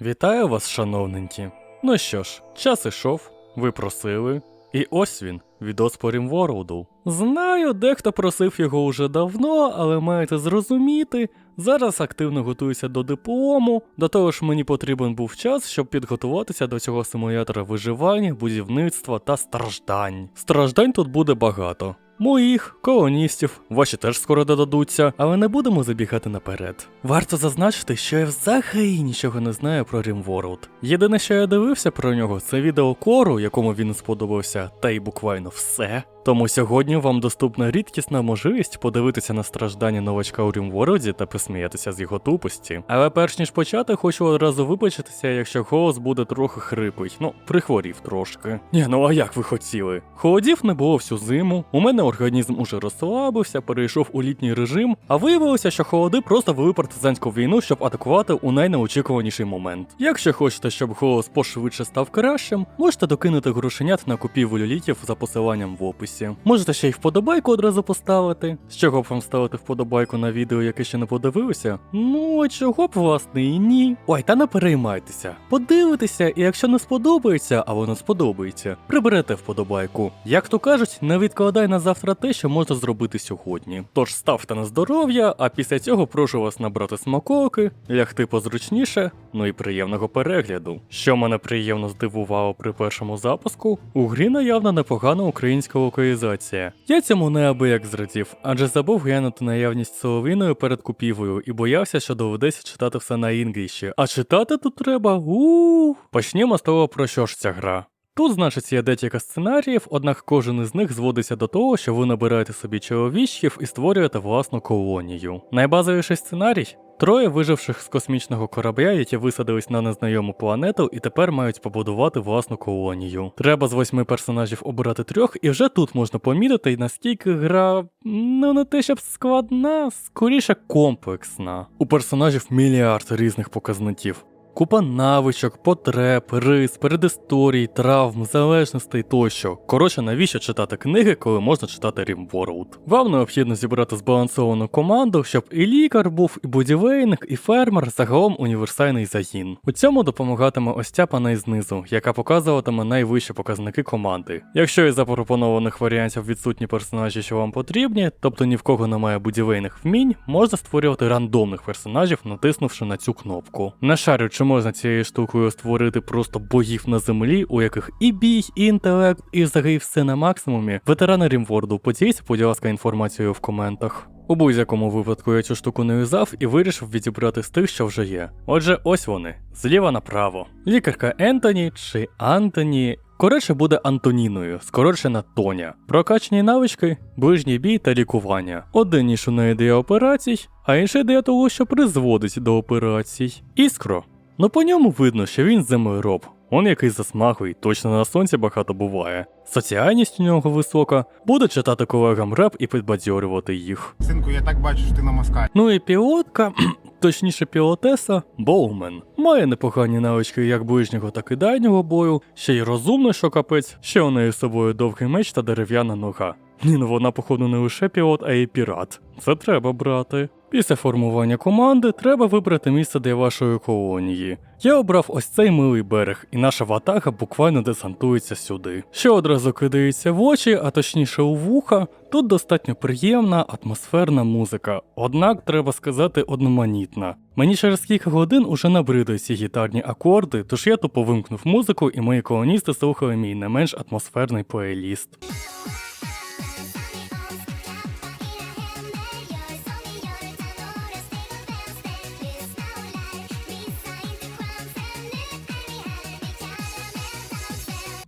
Вітаю вас, шановненькі. Ну що ж, час ішов, ви просили, і ось він, відос по Римворлду. Знаю, дехто просив його уже давно, але маєте зрозуміти, зараз активно готуюся до диплому, до того ж мені потрібен був час, щоб підготуватися до цього симулятора виживання, будівництва та страждань. Страждань тут буде багато. Моїх, колоністів, ваші теж скоро додадуться, але не будемо забігати наперед. Варто зазначити, що я взагалі нічого не знаю про RimWorld. Єдине, що я дивився про нього, це відео кору, якому він сподобався, та й буквально все. Тому сьогодні вам доступна рідкісна можливість подивитися на страждання новачка у RimWorld та посміятися з його тупості. Але перш ніж почати, хочу одразу вибачитися, якщо голос буде трохи хрипий. Ну, прихворів трошки. Ні, ну а як ви хотіли? Холодів не було всю зиму, у мене організм уже розслабився, перейшов у літній режим, а виявилося, що холоди просто вели партизанську війну, щоб атакувати у найнеочікуваніший момент. Якщо хочете, щоб голос пошвидше став кращим, можете докинути грошенят на купівлю літів за посиланням в описі. Можете ще й вподобайку одразу поставити. З чого б вам ставити вподобайку на відео, яке ще не подивилися? Ну, а чого б власне і ні. Ой, та не переймайтеся. Подивитеся, і якщо не сподобається, а воно сподобається, приберете вподобайку. Як то кажуть, не відкладай на завтра те, що можна зробити сьогодні. Тож ставте на здоров'я, а після цього прошу вас набрати смаколики, лягти позручніше, ну і приємного перегляду. Що мене приємно здивувало при першому запуску, у грі наявна непогана українська локалізація. Я цьому неабияк зрадів, адже забув глянути наявність соловіною перед купівлею і боявся, що доведеться читати все на інгліші. А читати тут треба у Почнімо з того, про що ж ця гра. Тут, значить, є декілька сценаріїв, однак кожен із них зводиться до того, що ви набираєте собі чоловічків і створюєте власну колонію. Найбазовіший сценарій троє виживших з космічного корабля, які висадились на незнайому планету і тепер мають побудувати власну колонію. Треба з восьми персонажів обирати трьох, і вже тут можна помітити, наскільки гра ну не те, щоб складна, скоріше комплексна. У персонажів мільярд різних показників. Купа навичок, потреб, рис, передісторій, травм, залежностей тощо. Коротше, навіщо читати книги, коли можна читати RimWorld? Вам необхідно зібрати збалансовану команду, щоб і лікар був, і будівельник, і фермер, загалом універсальний загін. У цьому допомагатиме ось ця панель знизу, яка показуватиме найвищі показники команди. Якщо із запропонованих варіантів відсутні персонажі, що вам потрібні, тобто ні в кого немає будівельних вмінь, можна створювати рандомних персонажів, натиснувши на цю кнопку. Не шарю, чи можна цією штукою створити просто богів на землі, у яких і бій, і інтелект, і взагалі все на максимумі. Ветерани Рімворду, поділіться, будь ласка, інформацією в коментах. У будь-якому випадку я цю штуку не юзав і вирішив відібрати з тих, що вже є. Отже, ось вони, зліва направо. Лікарка Ентоні чи Антоні. Коротше буде Антоніною, скорочена Тоня. Прокачані навички, ближній бій та лікування. Один ніж у неї для операцій, а інший для того, що призводить до операцій. Іскро. Ну по ньому видно, що він землероб. Он який засмаглий, точно на сонці багато буває. Соціальність у нього висока, буде читати колегам реп і підбадьорювати їх. Синку, я так бачу, що ти на москаль. Ну і пілотка, точніше пілотеса, Боумен. Має непогані навички як ближнього, так і дальнього бою, ще й розумна, що капець, ще у неї з собою довгий меч та дерев'яна нога. Ні, ну вона, походу, не лише пілот, а й пірат. Це треба брати. Після формування команди треба вибрати місце для вашої колонії. Я обрав ось цей милий берег, і наша ватага буквально десантується сюди. Що одразу кидається в очі, а точніше у вуха, тут достатньо приємна атмосферна музика, однак треба сказати одноманітна. Мені через кілька годин уже набридли ці гітарні акорди, тож я тупо вимкнув музику, і мої колоністи слухали мій не менш атмосферний плейліст.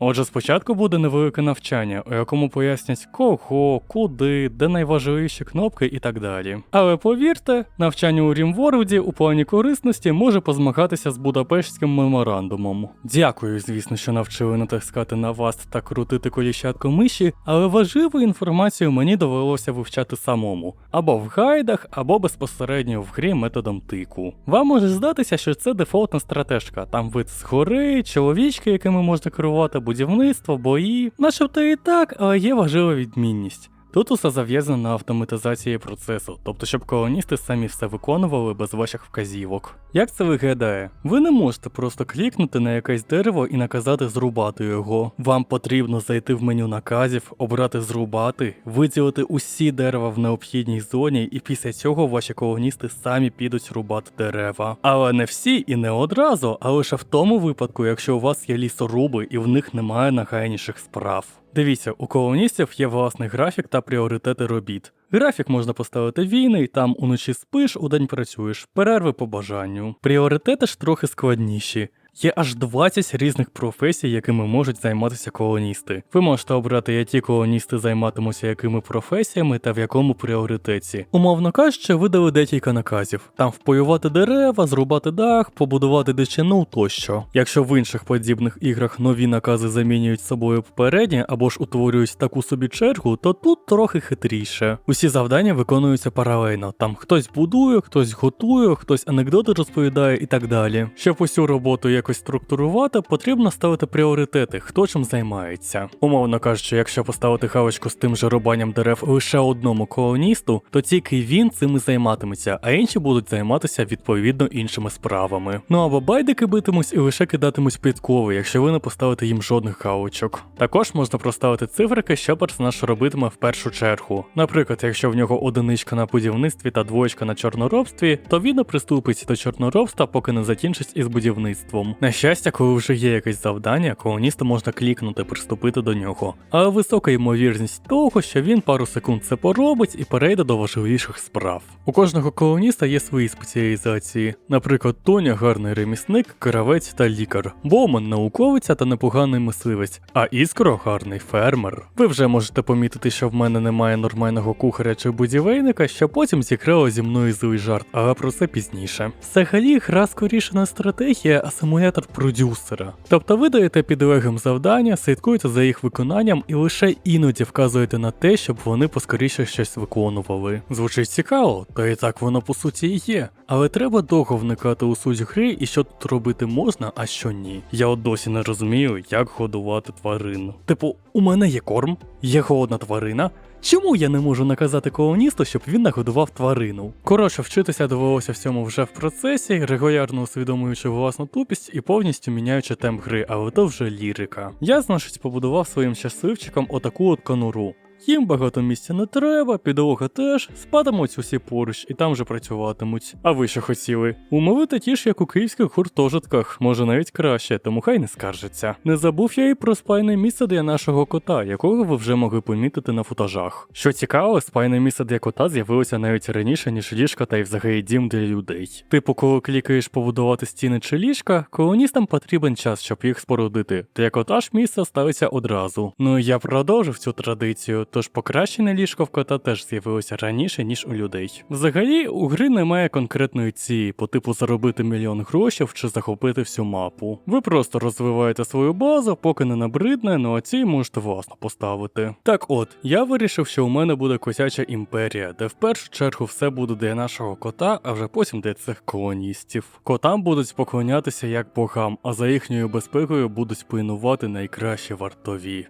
Отже, спочатку буде невелике навчання, у якому пояснять кого, куди, де найважливіші кнопки і так далі. Але повірте, навчання у Рімворлді у плані корисності може позмагатися з Будапештським меморандумом. Дякую, звісно, що навчили натискати на вас та крутити коліщатку миші, але важливу інформацію мені довелося вивчати самому, або в гайдах, або безпосередньо в грі методом тику. Вам може здатися, що це дефолтна стратежка, там вид згори, чоловічки, якими можна керувати, будівництво, бої, начебто і так, але є важлива відмінність. Тут усе зав'язано на автоматизації процесу, тобто щоб колоністи самі все виконували без ваших вказівок. Як це виглядає? Ви не можете просто клікнути на якесь дерево і наказати зрубати його. Вам потрібно зайти в меню наказів, обрати зрубати, виділити усі дерева в необхідній зоні, і після цього ваші колоністи самі підуть рубати дерева. Але не всі і не одразу, а лише в тому випадку, якщо у вас є лісоруби і в них немає нагайніших справ. Дивіться, у колоністів є власний графік та пріоритети робіт. Графік можна поставити війний, там уночі спиш, удень працюєш, перерви по бажанню. Пріоритети ж трохи складніші. Є аж 20 різних професій, якими можуть займатися колоністи. Ви можете обрати, які колоністи займатимуться якими професіями та в якому пріоритеті. Умовно кажучи, видали декілька наказів: там вполювати дерева, зрубати дах, побудувати дичину тощо. Якщо в інших подібних іграх нові накази замінюють собою попередні або ж утворюють таку собі чергу, то тут трохи хитріше. Усі завдання виконуються паралельно. Там хтось будує, хтось готує, хтось анекдоти розповідає і так далі. Щоб усю роботу якось структурувати, потрібно ставити пріоритети, хто чим займається. Умовно кажучи, якщо поставити галочку з тим же рубанням дерев лише одному колоністу, то тільки він цим і займатиметься, а інші будуть займатися відповідно іншими справами. Ну або байдики битимуть і лише кидатимуть підкови, якщо ви не поставите їм жодних галочок. Також можна проставити цифрики, що персонаж робитиме в першу чергу. Наприклад, якщо в нього одиничка на будівництві та двоєчка на чорноробстві, то він не приступить до чорноробства, поки не закінчить із будівництвом. На щастя, коли вже є якесь завдання, колоністу можна клікнути, приступити до нього. Але висока ймовірність того, що він пару секунд це поробить і перейде до важливіших справ. У кожного колоніста є свої спеціалізації. Наприклад, Тоня гарний ремісник, кравець та лікар, Боуман науковець та непоганий мисливець, а Іскро гарний фермер. Ви вже можете помітити, що в мене немає нормального кухаря чи будівельника, що потім зіграло зі мною злий жарт, але про це пізніше. Взагалі, гра скоріше не стратегія, а симулятор продюсера. Тобто ви даєте підлеглим завдання, слідкуєте за їх виконанням і лише іноді вказуєте на те, щоб вони поскоріше щось виконували. Звучить цікаво, та і так воно по суті і є. Але треба довго вникати у суть гри і що тут робити можна, а що ні. Я от досі не розумію, як годувати тварин. Типу, у мене є корм, є голодна тварина. Чому я не можу наказати колоністу, щоб він нагодував тварину? Коротше, вчитися довелося всьому вже в процесі, регулярно усвідомлюючи власну тупість і повністю міняючи темп гри, але то вже лірика. Я, значить, побудував своїм щасливчиком отаку от конуру. Їм багато місця не треба, підлога теж, спатимуть усі поруч і там же працюватимуть. А ви що хотіли? Умови такі ж, як у київських гуртожитках, може навіть краще, тому хай не скаржиться. Не забув я і про спайне місце для нашого кота, якого ви вже могли помітити на футажах. Що цікаво, спайне місце для кота з'явилося навіть раніше, ніж ліжка та й взагалі дім для людей. Типу, коли клікаєш побудувати стіни чи ліжка, колоністам потрібен час, щоб їх спорудити. Для кота ж місце ставиться одразу. Ну і я продовжив цю традицію, тож покращене ліжко в кота теж з'явилося раніше, ніж у людей. Взагалі, у гри немає конкретної цілі, по типу заробити мільйон грошів чи захопити всю мапу. Ви просто розвиваєте свою базу, поки не набридне, ну а ці можете власно поставити. Так от, я вирішив, що у мене буде котяча імперія, де в першу чергу все буде для нашого кота, а вже потім для цих колоністів. Котам будуть поклонятися як богам, а за їхньою безпекою будуть пильнувати найкращі вартові.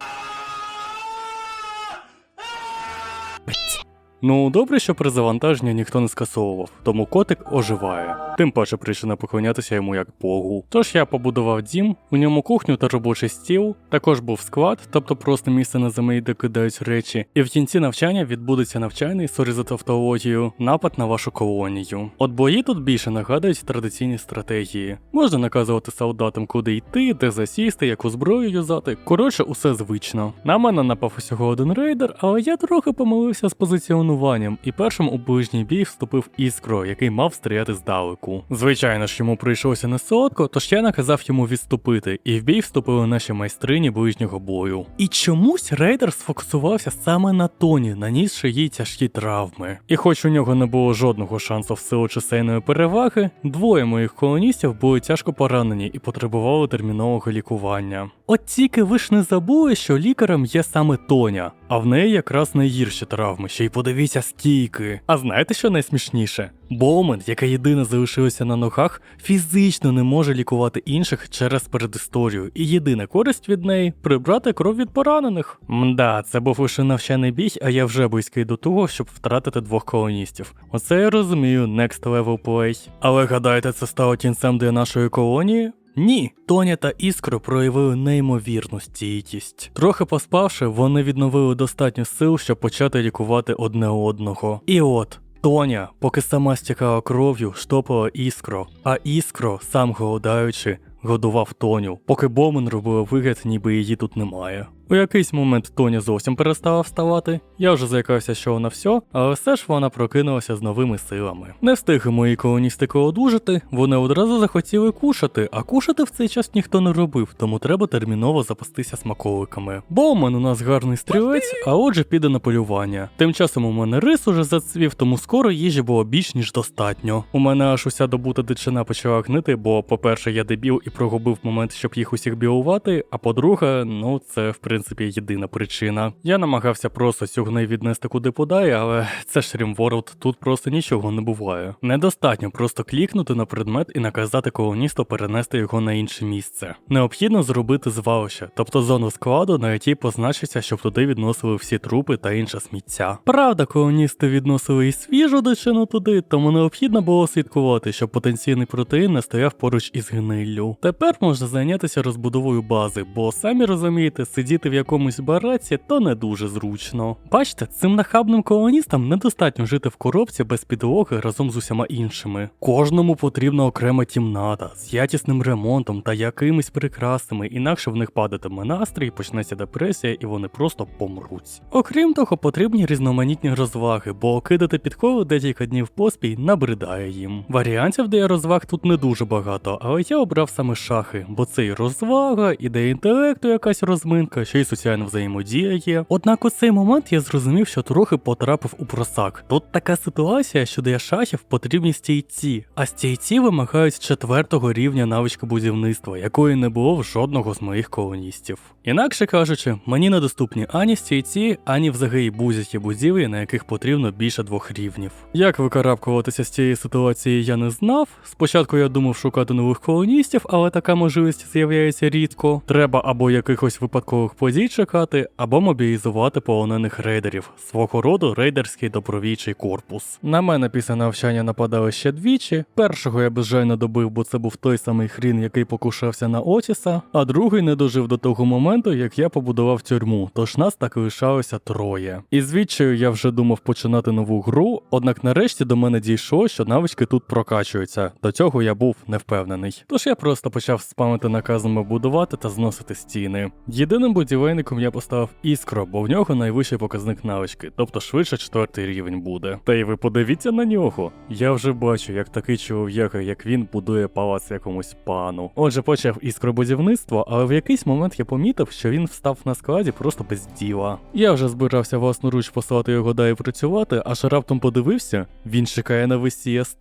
Ну, добре, що при завантаженні ніхто не скасовував, тому котик оживає. Тим паче причина поклонятися йому як богу. Тож я побудував дім, у ньому кухню та робочий стіл, також був склад, тобто просто місце на землі, де кидають речі, і в кінці навчання відбудеться навчальний сорі за тавтологію, напад на вашу колонію. От бої тут більше нагадують традиційні стратегії. Можна наказувати солдатам, куди йти, де засісти, яку зброю юзати. Коротше, усе звично. На мене напав усього один рейдер, але я трохи помилився з позиціонуванням, і першим у ближній бій вступив іскро, який мав стріляти здалеку. Звичайно ж, йому прийшлося не солодко, тож я наказав йому відступити, і в бій вступили наші майстрині ближнього бою. І чомусь рейдер сфокусувався саме на тоні, нанісши їй тяжкі травми. І хоч у нього не було жодного шансу в силу чисельної переваги, двоє моїх колоністів були тяжко поранені і потребували термінового лікування. От тільки ви ж не забули, що лікарем є саме Тоня, а в неї якраз найгірші травми. Ще й Подивіться скільки. А знаєте, що найсмішніше? Боумен, яка єдина залишилася на ногах, фізично не може лікувати інших через передісторію, і єдина користь від неї прибрати кров від поранених. Мда, це був лише навчений бій, а я вже близький до того, щоб втратити двох колоністів. Оце я розумію, next level play. Але гадаєте, це стало кінцем для нашої колонії? Ні, Тоня та Іскро проявили неймовірну стійкість. Трохи поспавши, вони відновили достатньо сил, щоб почати лікувати одне одного. І от. Тоня, поки сама стікала кров'ю, штопала іскро, а іскро, сам голодаючи, годував Тоню, поки Бомен робив вигляд, ніби її тут немає. У якийсь момент Тоня зовсім перестала вставати. Я вже заякався, що вона все, але все ж вона прокинулася з новими силами. Не встигли мої колоністики одужати, вони одразу захотіли кушати, а кушати в цей час ніхто не робив, тому треба терміново запастися смаколиками. Боумен у нас гарний стрілець, а отже піде на полювання. Тим часом у мене рис уже зацвів, тому скоро їжі було більш ніж достатньо. У мене аж уся добута дичина почала гнити, бо, по-перше, я дебіл і прогубив момент, щоб їх усіх білувати. А по-друге, ну це в принципі єдина причина. Я намагався просто цю віднести куди подає, але це ж Rimworld, тут просто нічого не буває. Недостатньо просто клікнути на предмет і наказати колоністу перенести його на інше місце. Необхідно зробити звалище, тобто зону складу, на якій позначиться, щоб туди відносили всі трупи та інше сміття. Правда, колоністи відносили і свіжу дичину туди, тому необхідно було слідкувати, щоб потенційний протеїн не стояв поруч із гниллю. Тепер можна зайнятися розбудовою бази, бо самі розумієте, сидіти в якомусь бараці то не дуже зручно. Бачите, цим нахабним колоністам недостатньо жити в коробці без підлоги разом з усіма іншими. Кожному потрібна окрема кімната з якісним ремонтом та якимись прикрасами, інакше в них падатиме настрій, почнеться депресія і вони просто помруть. Окрім того, потрібні різноманітні розваги, бо кидати підкови декілька днів поспіль набридає їм. Варіантів для розваг тут не дуже багато, але я обрав саме шахи, бо це і розвага, і для інтелекту якась розминка, ще й соціальна взаємодія є. Однак у цей момент я зрозумів, що трохи потрапив у просак. Тут така ситуація, що для шахів потрібні стійці, а стійці вимагають четвертого рівня навички будівництва, якої не було в жодного з моїх колоністів. Інакше кажучи, мені недоступні ані стійці, ані взагалі будь-які будівлі, на яких потрібно більше двох рівнів. Як викарабкуватися з цієї ситуації, я не знав. Спочатку я думав шукати нових колоністів, але така можливість з'являється рідко. Треба або якихось випадкових подій чекати, або мобілізувати полонених рейдерів, свого роду рейдерський добровільчий корпус. На мене після навчання нападали ще двічі. Першого я безжально добив, бо це був той самий хрін, який покушався на Отіса, а другий не дожив до того моменту, як я побудував тюрму, тож нас так лишалося троє. І звідчаю я вже думав починати нову гру, однак нарешті до мене дійшло, що навички тут прокачуються. До цього я був не впевнений. Тож я просто почав спамити наказами будувати та зносити стіни. Єдиним будівельником я поставив іскро, бо в нього найвищий показник навички, тобто швидше четвертий рівень буде. Та й ви подивіться на нього. Я вже бачу, як такий чолов'яка, як він, будує палац якомусь пану. Отже, почав іскробудівництво, але в якийсь момент я помітив, що він встав на складі просто без діла. Я вже збирався власноруч послати його далі працювати, аж раптом подивився, він чекає на весія з.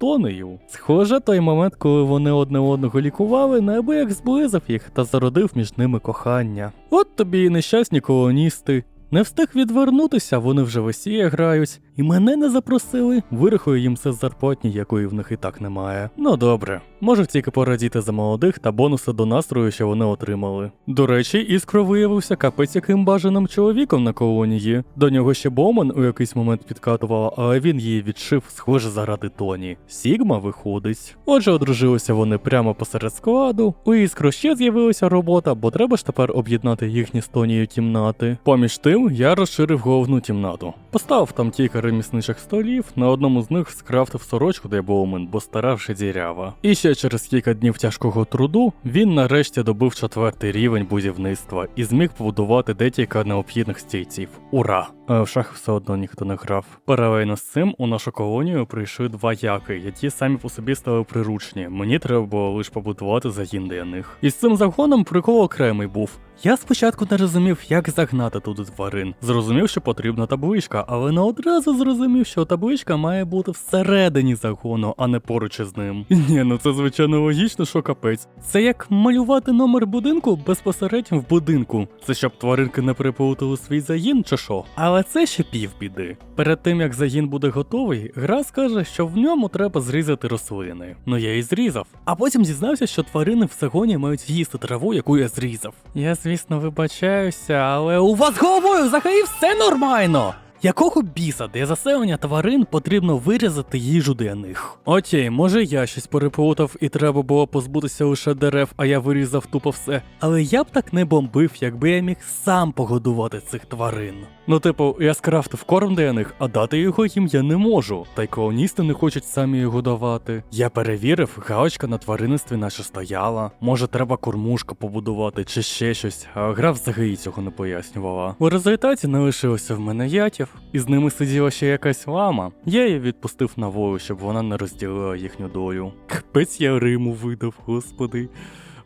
Схоже, той момент, коли вони одне одного лікували, неабияк зблизив їх та зародив між ними кохання. От тобі і нещасні колоністи. Не встиг відвернутися, вони вже весіє грають, і мене не запросили. Вирахую їм все з зарплатні, якої в них і так немає. Ну добре, можу тільки порадіти за молодих та бонуси до настрою, що вони отримали. До речі, іскро виявився капець яким бажаним чоловіком на колонії. До нього ще Боуман у якийсь момент підкатувала, але він її відшив, схоже, заради Тоні. Сігма виходить. Отже, одружилися вони прямо посеред складу. У іскро ще з'явилася робота, бо треба ж тепер об'єднати їхні з Тонією кімнати. Поміж тим, я розширив головну кімнату. Поставив там кілька ремісничих столів, на одному з них скрафтив сорочку для Боумен, бо стара вже дірява. І ще через кілька днів тяжкого труду він нарешті добив четвертий рівень будівництва і зміг побудувати декілька необхідних стійців. Ура! А в шах все одно ніхто не грав. Паралельно з цим у нашу колонію прийшли два яки, які самі по собі стали приручні. Мені треба було лише побудувати загін для них. І з цим загоном прикол окремий був. Я спочатку не розумів, як загнати туди тварин. Зрозумів, що потрібна табличка, але не одразу зрозумів, що табличка має бути всередині загону, а не поруч із ним. Ні, ну це звичайно логічно, що капець. Це як малювати номер будинку безпосередньо в будинку. Це щоб тваринки не переплутали свій загін чи що. Але це ще півбіди. Перед тим як загін буде готовий, гра скаже, що в ньому треба зрізати рослини. Ну я і зрізав. А потім дізнався, що тварини в загоні мають їсти траву, яку я зрізав. Я, звісно, вибачаюся, але у вас головою взагалі все нормально. Якого біса для заселення тварин потрібно вирізати їжу для них? Окей, може я щось переплутав і треба було позбутися лише дерев, а я вирізав тупо все. Але я б так не бомбив, якби я міг сам погодувати цих тварин. Ну, типу, я скрафтив корм для них, а дати його їм я не можу. Та й колоністи не хочуть самі його давати. Я перевірив, галочка на тваринництві наша стояла. Може, треба кормушка побудувати чи ще щось, а гра взагалі цього не пояснювала. У результаті не лишилося в мене ятів, і з ними сиділа ще якась лама. Я її відпустив на волю, щоб вона не розділила їхню долю. Капець я Риму видав, господи.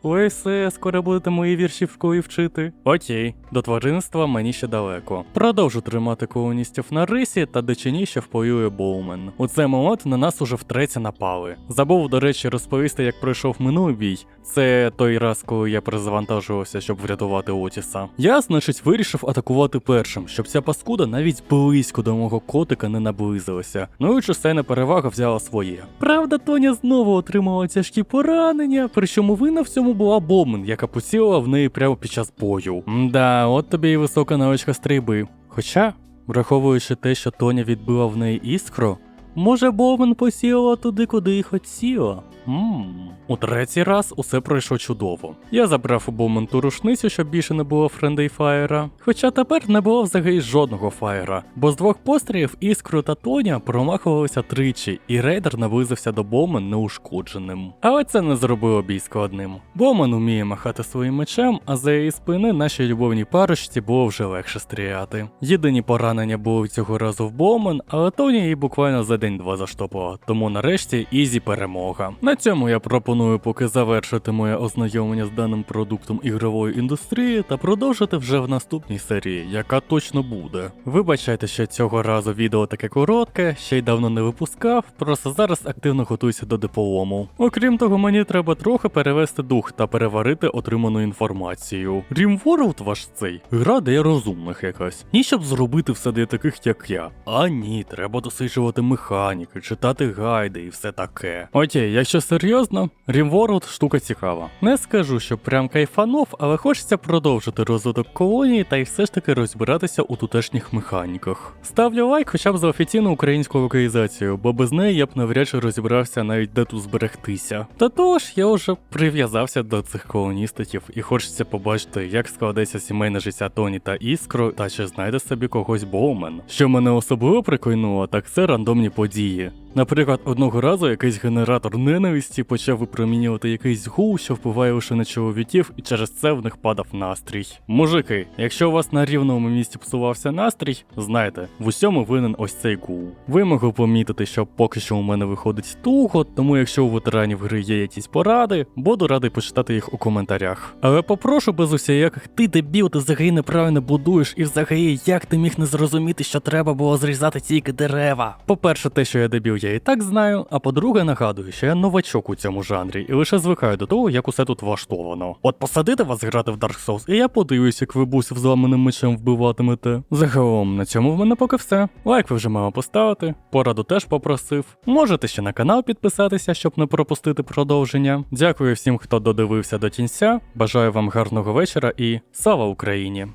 Ой, все, скоро будете мої вірші в школі вчити. Окей, до тваринства мені ще далеко. Продовжу тримати колоністів на рисі та дичині, що вполює Боумен. У цей момент на нас уже втретє напали. Забув, до речі, розповісти, як пройшов минулий бій. Це той раз, коли я перезавантажувався, щоб врятувати Отіса. Я, значить, вирішив атакувати першим, щоб ця паскуда навіть близько до мого котика не наблизилася. Ну і чисельна перевага взяла своє. Правда, Тоня знову отримала тяжкі поранення, причому вина в цьому була Бомен, яка поцілила в неї прямо під час бою. Мда, от тобі і висока навичка стрільби. Хоча, враховуючи те, що Тоня відбила в неї іскру, може Бомен посіяла туди, куди й хотіла. Ммм. У третій раз усе пройшло чудово. Я забрав у Бомен ту рушницю, щоб більше не було френдей фаєра. Хоча тепер не було взагалі жодного фаєра, бо з двох пострілів іскру та Тоня промахувалися тричі, і рейдер наблизився до Бомен неушкодженим. Але це не зробило бій складним. Бомен уміє махати своїм мечем, а за її спини нашій любовній парочці було вже легше стріляти. Єдині поранення були цього разу в Бомен, але Тоня її буквально за день-два заштопала, тому нарешті ізі перемога. На цьому я пропоную поки завершити моє ознайомлення з даним продуктом ігрової індустрії та продовжити вже в наступній серії, яка точно буде. Вибачайте, що цього разу відео таке коротке, ще й давно не випускав, просто зараз активно готуюся до диплому. Окрім того, мені треба трохи перевести дух та переварити отриману інформацію. RimWorld ваш цей гра для розумних якась. Ні, щоб зробити все для таких, як я. А ні, треба досліджувати механіки, читати гайди і все таке. Окей, якщо серйозно, RimWorld штука цікава. Не скажу, що прям кайфанув, але хочеться продовжити розвиток колонії та й все ж таки розбиратися у тутешніх механіках. Ставлю лайк хоча б за офіційну українську локалізацію, бо без неї я б навряд чи розібрався навіть де тут зберегтися. Та тож я вже прив'язався до цих колоністиків і хочеться побачити, як складеться сімейне життя Тоні та Іскру, та чи знайде собі когось Боумен. Що мене особливо прикольнуло, так це рандомні події. Наприклад, одного разу якийсь генератор ненависті почав випромінювати якийсь гул, що впливає лише на чоловіків, і через це в них падав настрій. Мужики, якщо у вас на рівному місці псувався настрій, знайте, в усьому винен ось цей гул. Ви могли помітити, що поки що у мене виходить туго, тому якщо у ветеранів гри є якісь поради, буду радий почитати їх у коментарях. Але попрошу без усіяких ти дебіл, ти взагалі неправильно будуєш, і взагалі як ти міг не зрозуміти, що треба було зрізати тільки дерева. По-перше, те, що я дебіл, я і так знаю. А по-друге, нагадую, що я новачок у цьому жанрі і лише звикаю до того, як усе тут влаштовано. От посадити вас грати в Dark Souls, і я подивлюсь, як ви бусів зламаним мечем вбиватимете. Загалом, на цьому в мене поки все. Лайк ви вже мали поставити, пораду теж попросив. Можете ще на канал підписатися, щоб не пропустити продовження. Дякую всім, хто додивився до кінця. Бажаю вам гарного вечора і слава Україні!